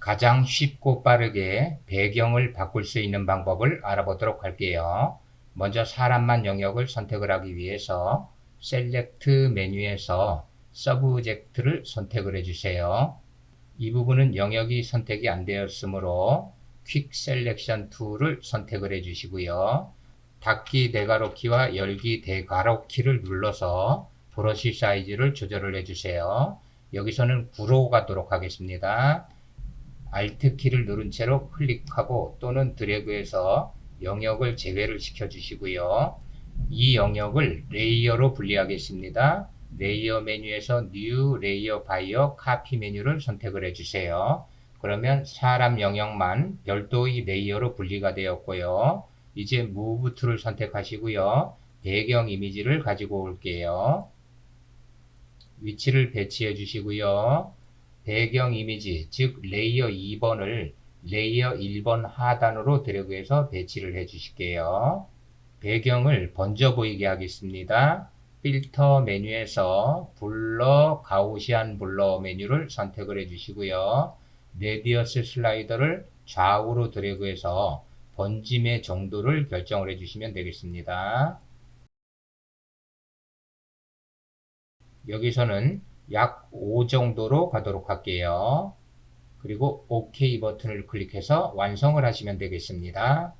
가장 쉽고 빠르게 배경을 바꿀 수 있는 방법을 알아보도록 할게요. 먼저 사람만 영역을 선택을 하기 위해서 셀렉트 메뉴에서 서브젝트를 선택을 해주세요. 이 부분은 영역이 선택이 안 되었으므로 퀵 셀렉션 툴을 선택을 해주시고요. 닫기 대괄호 키와 열기 대괄호 키를 눌러서 브러쉬 사이즈를 조절을 해주세요. 여기서는 9로 가도록 하겠습니다. Alt 키를 누른 채로 클릭하고 또는 드래그해서 영역을 제외를 시켜 주시고요. 이 영역을 레이어로 분리하겠습니다. 레이어 메뉴에서 New Layer Buyer Copy 메뉴를 선택을 해주세요. 그러면 사람 영역만 별도의 레이어로 분리가 되었고요. 이제 Move 툴을 선택하시고요. 배경 이미지를 가지고 올게요. 위치를 배치해 주시고요. 배경 이미지, 즉 레이어 2번을 레이어 1번 하단으로 드래그해서 배치를 해 주실게요. 배경을 번져 보이게 하겠습니다. 필터 메뉴에서 블러, 가우시안 블러 메뉴를 선택을 해 주시고요. 레디어스 슬라이더를 좌우로 드래그해서 번짐의 정도를 결정을 해 주시면 되겠습니다. 여기서는 약 5 정도로 가도록 할게요. 그리고 OK 버튼을 클릭해서 완성을 하시면 되겠습니다.